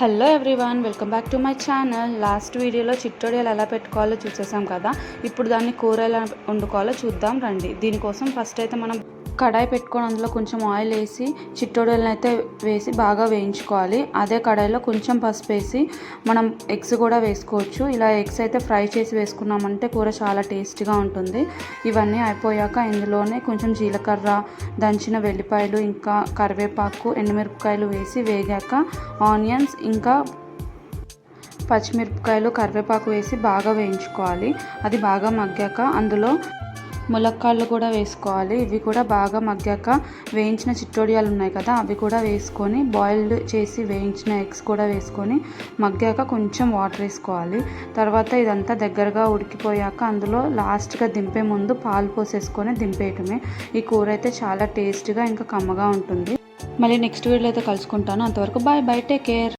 Hello everyone welcome back to my channel. Last వీడియోలో చిట్టోడియాలు ఎలా పెట్టుకోవాలో చూసేసాం కదా. ఇప్పుడు దాన్ని కూర ఎలా వండుకోవాలో చూద్దాం రండి. దీనికోసం ఫస్ట్ అయితే మనం కడాయి పెట్టుకొని అందులో కొంచెం ఆయిల్ వేసి చిట్టోడలను అయితే వేసి బాగా వేయించుకోవాలి. అదే కడాయిలో కొంచెం పసుపు వేసి మనం ఎగ్స్ కూడా వేసుకోవచ్చు. ఇలా ఎగ్స్ అయితే ఫ్రై చేసి వేసుకున్నామంటే కూర చాలా టేస్టీగా ఉంటుంది. ఇవన్నీ అయిపోయాక ఇందులోనే కొంచెం జీలకర్ర దంచిన వెల్లిపాయలు ఇంకా కరివేపాకు ఎండుమిరపకాయలు వేసి వేగాక ఆనియన్స్ ఇంకా పచ్చిమిరపకాయలు కరివేపాకు వేసి బాగా వేయించుకోవాలి. అది బాగా మగ్గాక అందులో ములక్కాళ్ళు కూడా వేసుకోవాలి. ఇవి కూడా బాగా మగ్గాక వేయించిన చిట్టోడియాలు ఉన్నాయి కదా అవి కూడా వేసుకొని బాయిల్డ్ చేసి వేయించిన ఎగ్స్ కూడా వేసుకొని మగ్గాక కొంచెం వాటర్ వేసుకోవాలి. తర్వాత ఇదంతా దగ్గరగా ఉడికిపోయాక అందులో లాస్ట్గా దింపే ముందు పాలు పోసేసుకొని దింపేయటమే. ఈ కూర అయితే చాలా టేస్ట్గా ఇంకా కమ్మగా ఉంటుంది. మళ్ళీ నెక్స్ట్ వీడియోలో అయితే కలుసుకుంటాను. అంతవరకు బాయ్ బై టేక్ కేర్